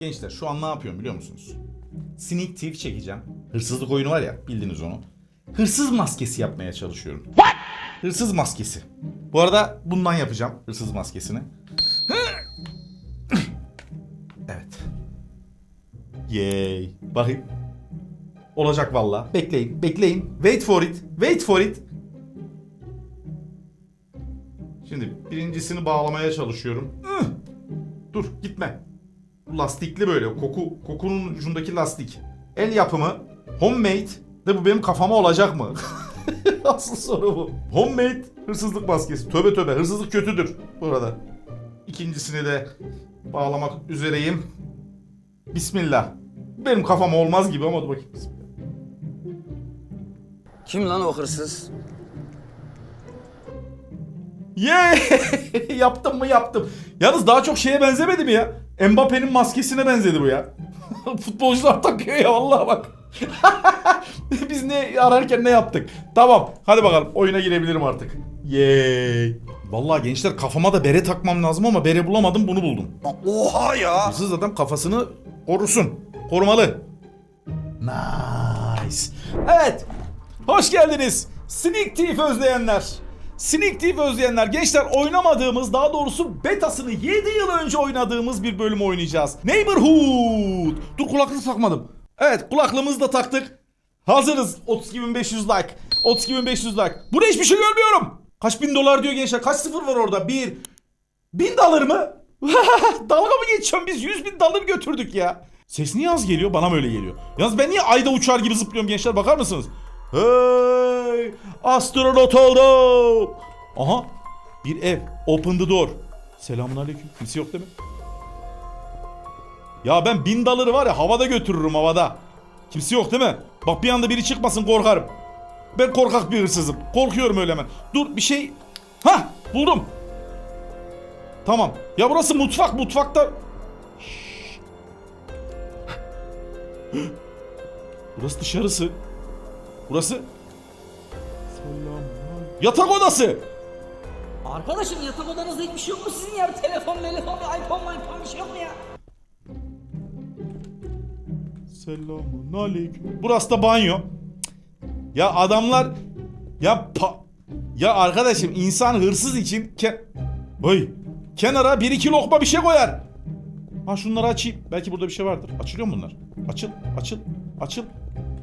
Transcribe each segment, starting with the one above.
Gençler şu an ne yapıyorum biliyor musunuz? Sneak Thief çekeceğim. Hırsızlık oyunu var ya bildiğiniz onu. Hırsız maskesi yapmaya çalışıyorum. Hırsız maskesi. Bu arada bundan yapacağım hırsız maskesini. Evet. Yay. Bakayım. Olacak valla. Bekleyin, bekleyin. Wait for it. Wait for it. Şimdi birincisini bağlamaya çalışıyorum. Dur gitme. Lastikli böyle. Koku kokunun ucundaki lastik. El yapımı. Homemade. De bu benim kafama olacak mı? Asıl soru bu. Homemade hırsızlık maskesi. Töbe töbe. Hırsızlık kötüdür bu arada. İkincisini de bağlamak üzereyim. Bismillah. Benim kafam olmaz gibi ama dur bakayım. Bismillah. Kim lan o hırsız? Ye! yaptım mı yaptım. Yalnız daha çok şeye benzemedi mi ya? Mbappe'nin maskesine benzedi bu ya. Futbolcular takıyor ya vallahi bak. Biz ne ararken ne yaptık? Tamam hadi bakalım oyuna girebilirim artık. Yay. Vallahi gençler kafama da bere takmam lazım ama bere bulamadım bunu buldum. Oha ya! Hırsız adam kafasını korusun. Korumalı. Nice. Evet. Hoş geldiniz. Sneak Thief özleyenler. Sneak Thief özleyenler. Gençler oynamadığımız daha doğrusu betasını 7 yıl önce oynadığımız bir bölüm oynayacağız. Neighborhood. Dur kulaklık takmadım. Evet kulaklığımızı da taktık. Hazırız. 32.500 like. 32.500 like. Burada hiçbir şey görmüyorum. Kaç bin dolar diyor gençler. Kaç sıfır var orada? Bir. Bin dolar mı? Dalga mı geçiyorsun? Biz 100 bin dolar götürdük ya. Ses niye az geliyor? Bana mı öyle geliyor? Yalnız ben niye ayda uçar gibi zıplıyorum gençler? Bakar mısınız? Hey! Astronot oldum. Aha. Bir ev. Open the door. Selamun aleyküm. Kimse yok değil mi? Ya ben bin doları var ya havada götürürüm havada. Kimse yok değil mi? Bak bir anda biri çıkmasın korkarım. Ben korkak bir hırsızım. Korkuyorum öyle hemen. Dur bir şey... Hah buldum. Tamam. Ya burası mutfak. Mutfakta... Burası dışarısı. Burası... Selam. Yatak odası. Arkadaşım yatak odanızda hiçbir şey yok mu sizin ya? Telefon, telefon, iPhone, iPhone bir şey yok mu ya? Selamun aleyküm. Burası da banyo. Ya adamlar ya pa- ya arkadaşım insan hırsız için ke Oy. Kenara bir iki lokma bir şey koyar. Ha şunları açayım. Belki burada bir şey vardır. Açılıyor mu bunlar? Açıl, açıl, açıl.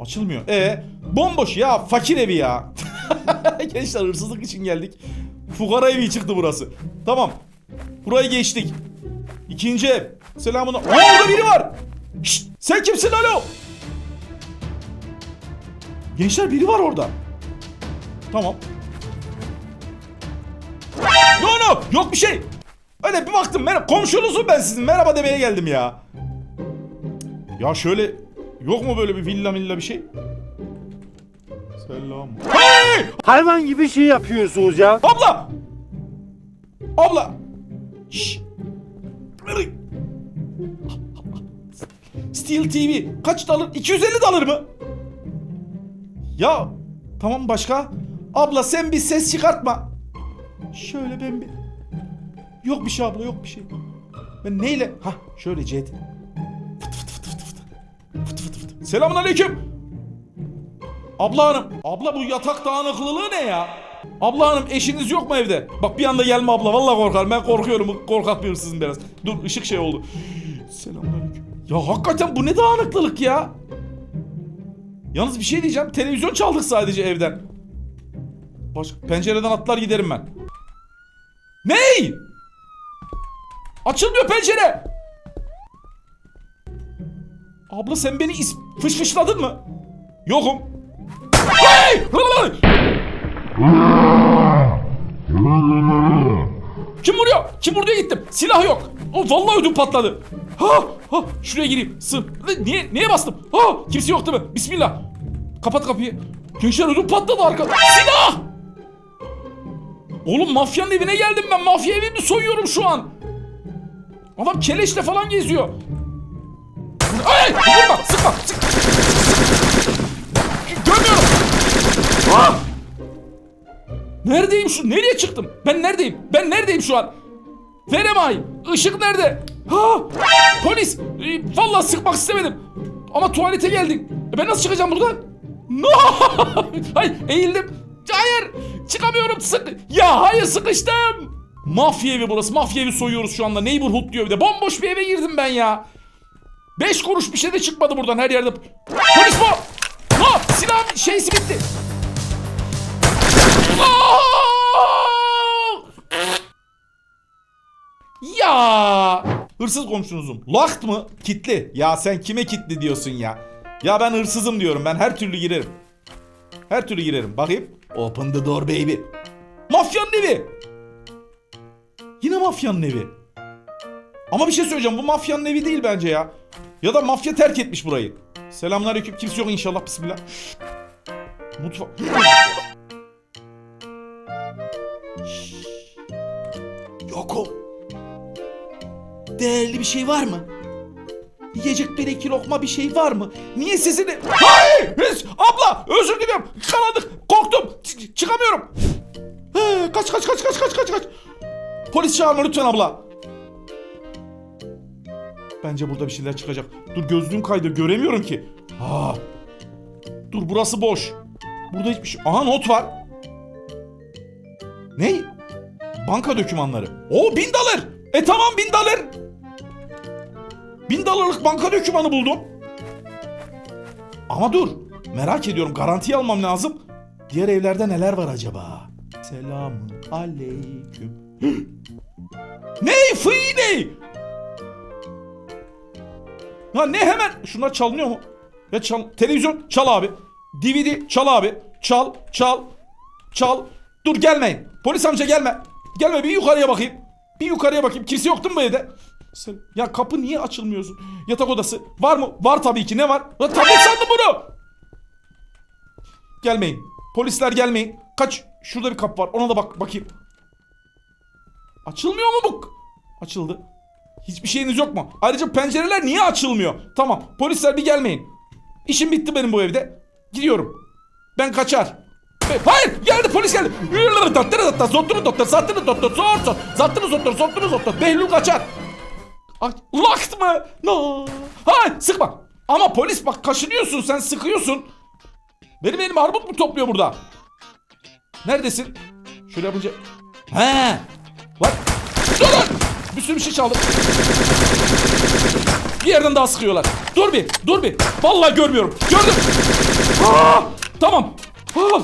Açılmıyor. E bomboş ya fakir evi ya. Gençler hırsızlık için geldik. Fukara evi çıktı burası. Tamam. Burayı geçtik. İkinci ev. Selamun. Aa orada biri var. Şşt, sen kimsin alo? Gençler biri var orada. Tamam. No no yok bir şey. Öyle bir baktım merhaba komşunuzum ben sizin merhaba demeye geldim ya. Ya şöyle yok mu böyle bir villa milla bir şey? Selam. Hey! Hayvan gibi şey yapıyorsunuz ya. Abla! Abla! Şşş! Steel TV kaç dolar? 250 dolar mı? Ya tamam başka? Abla sen bir ses çıkartma. Şöyle ben bir... Yok bir şey abla yok bir şey. Ben neyle? Ha şöyle cet. Fıt fıt Abla hanım. Abla bu yatak dağınıklılığı ne ya? Abla hanım eşiniz yok mu evde? Bak bir anda gelme abla vallahi korkarım. Ben korkuyorum. Korkak bir hırsızım biraz. Dur ışık şey oldu. Selamünaleyküm. Ya hakikaten bu ne dağınıklılık ya? Yalnız bir şey diyeceğim. Televizyon çaldık sadece evden. Baş pencereden atlar giderim ben. Ney? Açılmıyor pencere. Abla sen beni is fış fışladın mı? Yokum. Kim vuruyor? Kim vuruyor gittim. Silah yok. O vallahi ödüm patladı. Ha, ha şuraya gireyim. Sır. Niye niye bastım? Ha kimse yok değil mi? Bismillah. Kapat kapıyı. Gençler ödüm patladı arka. Silah! Oğlum mafyanın evine geldim ben. Mafya evini soyuyorum şu an. Adam keleşle falan geziyor. Ay! Vurma! Sıkma! Sık! Ah! Neredeyim şu? Nereye çıktım? Ben neredeyim? Ben neredeyim şu an? Where am? Işık nerede? Ha! Polis! Ee, vallahi sıkmak istemedim. Ama tuvalete geldik. E ben nasıl çıkacağım buradan? No! Hayır eğildim. Hayır! Çıkamıyorum sık. Ya hayır sıkıştım. Mafya evi burası. Mafya evi soyuyoruz şu anda. Neighborhood diyor bir de. Bomboş bir eve girdim ben ya. Beş kuruş bir şey de çıkmadı buradan her yerde. Polis bu! No! Silah şeysi bitti. Ya! Hırsız komşunuzum. Locked mı? Kitli. Ya sen kime kitli diyorsun ya? Ya ben hırsızım diyorum. Ben her türlü girerim. Her türlü girerim. Bakayım. Open the door baby. Mafyanın evi. Yine mafyanın evi. Ama bir şey söyleyeceğim. Bu mafyanın evi değil bence ya. Ya da mafya terk etmiş burayı. Selamünaleyküm. Kimse yok inşallah. Bismillah. Mutfak. Yokum. Değerli bir şey var mı? Yiyecek bir iki lokma bir şey var mı? Niye sesini... Hayır! Biz- Abla! Özür diliyorum. Karanlık. Korktum. Ç- çıkamıyorum. He, kaç kaç kaç kaç kaç kaç kaç. Polis çağırma lütfen abla. Bence burada bir şeyler çıkacak. Dur gözlüğüm kaydı göremiyorum ki. Aa. Dur burası boş. Burada hiçbir şey... Aha not var. Ne? Banka dokümanları. O bin dolar. E tamam bin dolar. Bin dolarlık banka dokümanı buldum. Ama dur. Merak ediyorum garantiye almam lazım. Diğer evlerde neler var acaba? Selamun aleyküm. ne? Fıy ne? Ya ne hemen? Şunlar çalınıyor mu? Ya çal. Televizyon çal abi. DVD çal abi. Çal, çal, çal. Dur gelmeyin. Polis amca gelme. Gelme bir yukarıya bakayım. Bir yukarıya bakayım. Kimse yok değil bu evde? Sen, ya kapı niye açılmıyorsun? Yatak odası. Var mı? Var tabii ki. Ne var? Ya tablet sandım bunu. Gelmeyin. Polisler gelmeyin. Kaç. Şurada bir kapı var. Ona da bak bakayım. Açılmıyor mu bu? Açıldı. Hiçbir şeyiniz yok mu? Ayrıca pencereler niye açılmıyor? Tamam. Polisler bir gelmeyin. İşim bitti benim bu evde. Gidiyorum. Ben kaçar. Hayır geldi polis geldi. Zottunu dotter, zattını dotter, zor zor. Zattını zotter, zottunu zotter. Behlül kaçar. Lakt mı? No. Hayır sıkma. Ama polis bak kaşınıyorsun sen sıkıyorsun. Benim elim armut mu topluyor burada? Neredesin? Şöyle yapınca... He. Bak. Dur dur. Bir sürü şey çaldım. Bir yerden daha sıkıyorlar. Dur bir, dur bir. Vallahi görmüyorum. Gördüm. Aa, tamam. Aa.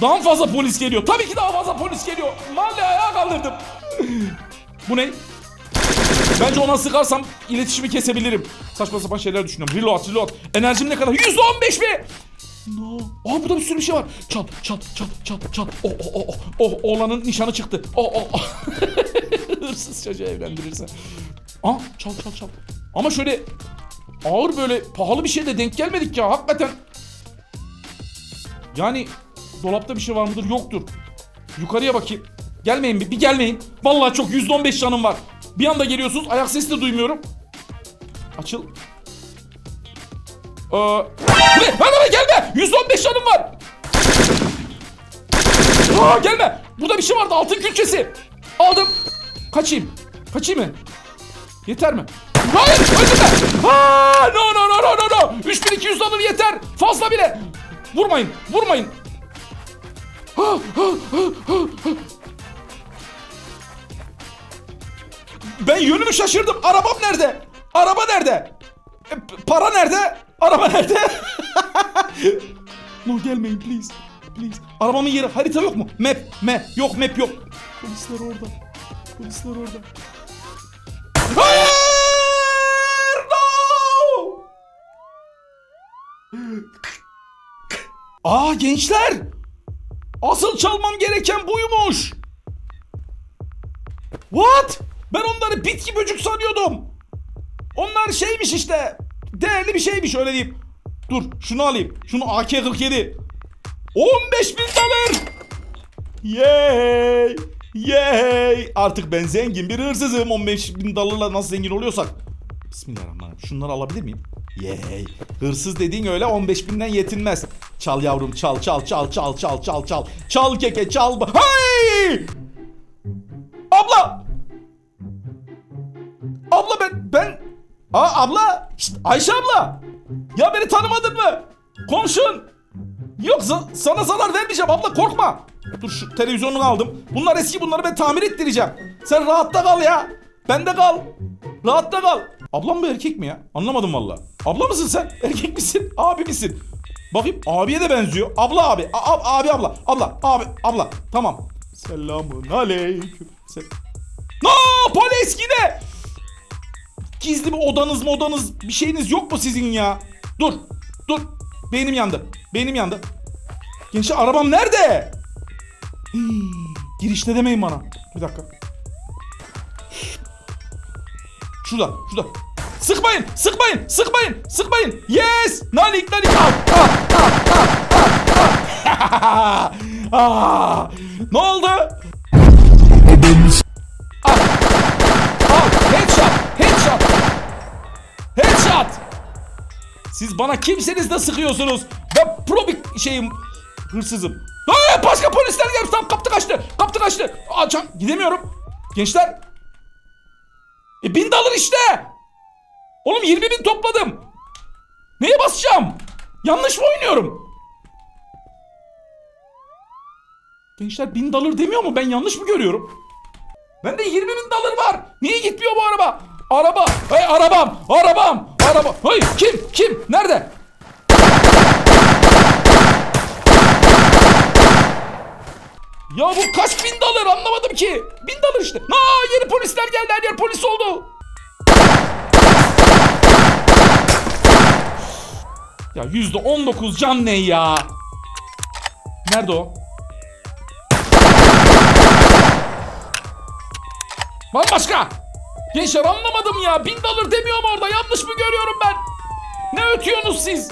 Daha mı fazla polis geliyor? Tabii ki daha fazla polis geliyor. Mahalle ayağa kaldırdım. Bu ne? Bence ona sıkarsam iletişimi kesebilirim. Saçma sapan şeyler düşünüyorum. Reload, reload. Enerjim ne kadar? %15 mi? No. Aa burada bir sürü bir şey var. Çal, çal, çal, çal, çal. Oh, oh, oh, oh. Oh, oğlanın nişanı çıktı. Oh, oh, oh. Hırsız çocuğu evlendirirse. Aa, çal, çal, çal. Ama şöyle ağır böyle pahalı bir şeye de denk gelmedik ya. Hakikaten. Yani dolapta bir şey var mıdır? Yoktur. Yukarıya bakayım. Gelmeyin bir, bir gelmeyin. Vallahi çok %15 canım var. Bir anda geliyorsunuz ayak sesi de duymuyorum. Açıl. Ee, ne? Bana gelme. 115 canım var. Aa, gelme. Burada bir şey vardı. Altın külçesi. Aldım. Kaçayım. Kaçayım mı? Yeter mi? Hayır. Öldürme. Aa, no no no no no no. 3200 dolar yeter. Fazla bile. Vurmayın. Vurmayın. Ben yönümü şaşırdım. Arabam nerede? Araba nerede? E, para nerede? Araba nerede? no gelmeyin please. Please. Arabamın yeri harita yok mu? Map, map. Yok map yok. Polisler orada. Polisler orada. Hayır! No! Aa gençler! Asıl çalmam gereken buymuş. What? Ben onları bitki böcük sanıyordum. Onlar şeymiş işte. Değerli bir şeymiş öyle diyeyim. Dur şunu alayım. Şunu AK-47. 15 bin dolar. Yay. Yay. Artık ben zengin bir hırsızım. 15 bin dolarla nasıl zengin oluyorsak. Bismillahirrahmanirrahim. Şunları alabilir miyim? Yay. Hırsız dediğin öyle 15 binden yetinmez. Çal yavrum çal çal çal çal çal çal çal. Çal keke çal. Hey! Abla! Aa abla. Şşt, Ayşe abla. Ya beni tanımadın mı? Komşun. Yok sana zarar vermeyeceğim abla korkma. Dur şu televizyonunu aldım. Bunlar eski bunları ben tamir ettireceğim. Sen rahatta kal ya. Bende kal. Rahatta kal. Ablam mı erkek mi ya? Anlamadım valla. Abla mısın sen? Erkek misin? Abi misin? Bakayım abiye de benziyor. Abla abi. Ab- abi abla. Abla. Abi abla. Tamam. Selamun aleyküm. Sel no polis yine. Gizli bir odanız mı odanız bir şeyiniz yok mu sizin ya? Dur. Dur. Beynim yandı. Beynim yandı. Gençler arabam nerede? Hii, girişte demeyin bana. Bir dakika. Şurada, şurada. Sıkmayın, sıkmayın, sıkmayın, sıkmayın. Yes! Nanik, nanik. Ah, ah, ah, ah, ah, ah. Ah. Ne oldu? Ah. Al, headshot, headshot. Headshot. Siz bana kimseniz de sıkıyorsunuz. Ben pro bir şeyim. Hırsızım. Aa, başka polisler gelmiş. Tamam kaptı kaçtı. Kaptı kaçtı. Açam gidemiyorum. Gençler. E bin dolar işte. Oğlum 20 bin topladım. Neye basacağım? Yanlış mı oynuyorum? Gençler bin dolar demiyor mu? Ben yanlış mı görüyorum? Bende 20 bin dolar var. Niye gitmiyor bu araba? Araba. Hey arabam. Arabam. Araba. Hey kim? Kim? Nerede? Ya bu kaç bin dolar anlamadım ki. Bin dolar işte. Aa yeni polisler geldi her yer polis oldu. Ya yüzde on dokuz can ne ya? Nerede o? Bambaşka. Gençler anlamadım ya. Bin dolar demiyorum orada. Yanlış mı görüyorum ben? Ne ötüyorsunuz siz?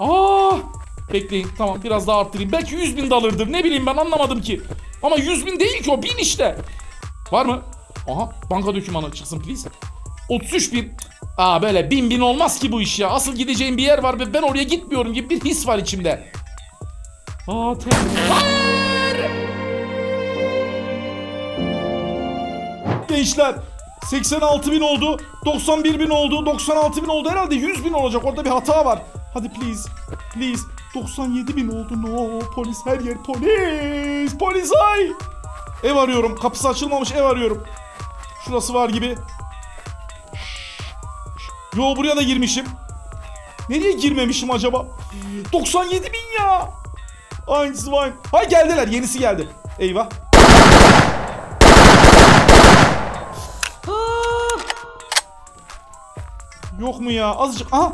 Aa, bekleyin tamam biraz daha arttırayım. Belki 100 bin dolardır ne bileyim ben anlamadım ki. Ama 100 bin değil ki o bin işte. Var mı? Aha banka dokümanı çıksın please. 33 bin. Aa böyle bin bin olmaz ki bu iş ya. Asıl gideceğim bir yer var ve ben oraya gitmiyorum gibi bir his var içimde. Aa te- Hayır! Gençler 86 bin oldu 91 bin oldu 96 bin oldu. Herhalde 100 bin olacak. Orada bir hata var. Hadi please please. 97 bin oldu. No polis her yer polis. Polis ay! Ev arıyorum. Kapısı açılmamış ev arıyorum. Şurası var gibi yo buraya da girmişim nereye girmemişim acaba 97 bin ya Einstein hay geldiler yenisi geldi eyvah Ah! Yok mu ya? Azıcık. Aha.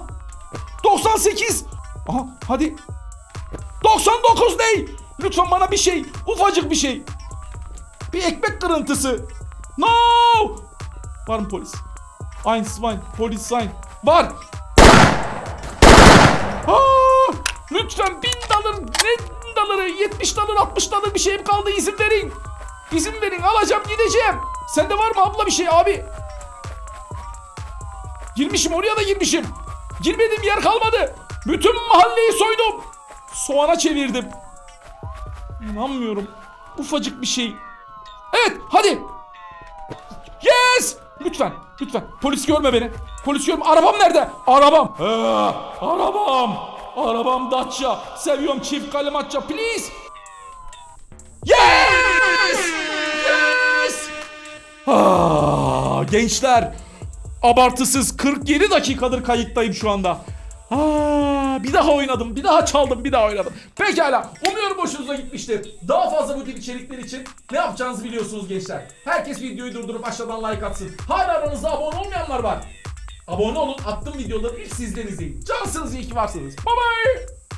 98. Aha hadi. 99 ney? Lütfen bana bir şey. Ufacık bir şey. Bir ekmek kırıntısı. No! Var mı polis? Einstein. Polis sign. Var. Aa, lütfen bin dolar. Ne doları? 70 dolar 60 dolar bir şeyim kaldı. İzin verin. İzin verin alacağım gideceğim. Sende var mı abla bir şey abi? Girmişim oraya da girmişim. Girmediğim yer kalmadı. Bütün mahalleyi soydum. Soğana çevirdim. İnanmıyorum. Ufacık bir şey. Evet hadi. Lütfen lütfen. Polis görme beni. Polis görme. Arabam nerede? Arabam. Ha, arabam. Arabam Dacia. Seviyorum çift kalem Dacia. Please. Yes. Yes. Ah, gençler. Abartısız 47 dakikadır kayıttayım şu anda. Bir daha oynadım, bir daha çaldım, bir daha oynadım. Pekala, umuyorum hoşunuza gitmiştir. Daha fazla bu tip içerikler için ne yapacağınızı biliyorsunuz gençler. Herkes videoyu durdurup aşağıdan like atsın. Hala aranızda abone olmayanlar var. Abone olun, attığım videoları ilk sizden izleyin. Cansınız iyi ki varsınız. Bye bye.